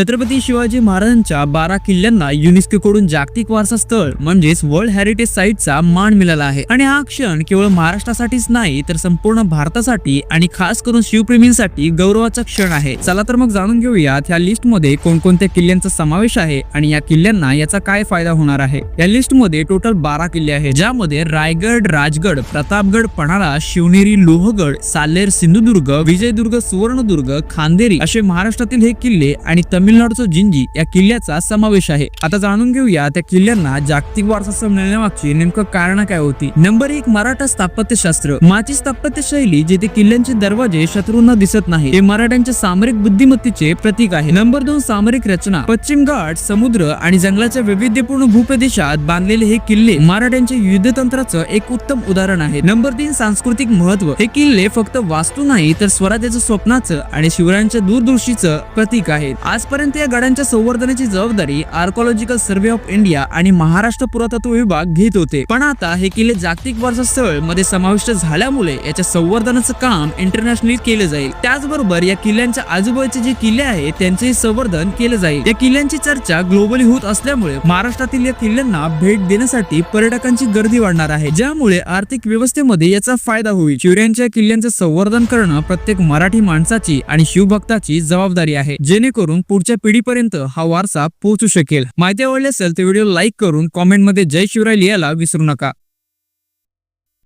छत्रपती शिवाजी महाराजांच्या बारा किल्ल्यांना युनेस्को कडून जागतिक वारसा स्थळ म्हणजेच वर्ल्ड हेरिटेज साईटचा मान मिळाला आहे. आणि हा क्षण केवळ महाराष्ट्रासाठीच नाही तर संपूर्ण भारतासाठी आणि खास करून शिवप्रेमींसाठी गौरवाचा क्षण आहे. चला तर मग जाणून घेऊयात ह्या लिस्टमध्ये कोणकोणत्या किल्ल्यांचा समावेश आहे आणि या किल्ल्यांना याचा काय फायदा होणार आहे. या लिस्टमध्ये टोटल बारा किल्ले आहेत ज्यामध्ये रायगड राजगड प्रतापगड पन्हाळा शिवनेरी लोहगड सालेर सिंधुदुर्ग विजयदुर्ग सुवर्णदुर्ग खांदेरी असे महाराष्ट्रातील हे किल्ले आणि तमिळ तामिळनाडूचं जिंजी या किल्ल्याचा समावेश आहे. आता जाणून घेऊया त्या किल्ल्यांना जागतिक वारसा मिळण्यामागची नेमकं कारण काय होती. नंबर एक मराठा स्थापत्यशास्त्र. माची स्थापत्य शैली जिथे किल्ल्यांचे दरवाजे शत्रूंना दिसत नाही हे मराठ्यांच्या सामरिक बुद्धिमत्तेचे प्रतीक आहे. नंबर दोन सामरिक रचना. पश्चिम घाट समुद्र आणि जंगलाच्या वैविध्यपूर्ण भूप्रदेशात बांधलेले हे किल्ले मराठ्यांच्या युद्धतंत्राचं एक उत्तम उदाहरण आहे. नंबर तीन सांस्कृतिक महत्त्व हे किल्ले फक्त वास्तू नाही तर स्वराज्याचं स्वप्नाचं आणि शिवरायांच्या दूरदृष्टीचं प्रतीक आहे आजपर्यंत या गडांच्या संवर्धनाची जबाबदारी आर्कोलॉजिकल सर्व्हे ऑफ इंडिया आणि महाराष्ट्र पुरातत्व विभाग घेत होते. पण आता हे किल्ले जागतिक वारसा स्थळमध्ये समाविष्ट झाल्यामुळे याच्या संवर्धनाचं काम इंटरनॅशनली केलं जाईल. त्याचबरोबर या किल्ल्यांच्या आजूबाजूचे जे किल्ले आहेत त्यांचेही संवर्धन केलं जाईल. या किल्ल्यांची चर्चा ग्लोबली होत असल्यामुळे महाराष्ट्रातील या किल्ल्यांना भेट देण्यासाठी पर्यटकांची गर्दी वाढणार आहे. ज्यामुळे आर्थिक व्यवस्थेमध्ये याचा फायदा होईल. शिवरायांच्या किल्ल्यांचं संवर्धन करणं प्रत्येक मराठी माणसाची आणि शिवभक्ताची जबाबदारी आहे. जेणेकरून पुढच्या पिढीपर्यंत हा वारसा पोहोचू शकेल. माहिती आवडली असेल तर व्हिडिओ लाईक करून कॉमेंटमध्ये जय शिवराय लिहायला विसरू नका.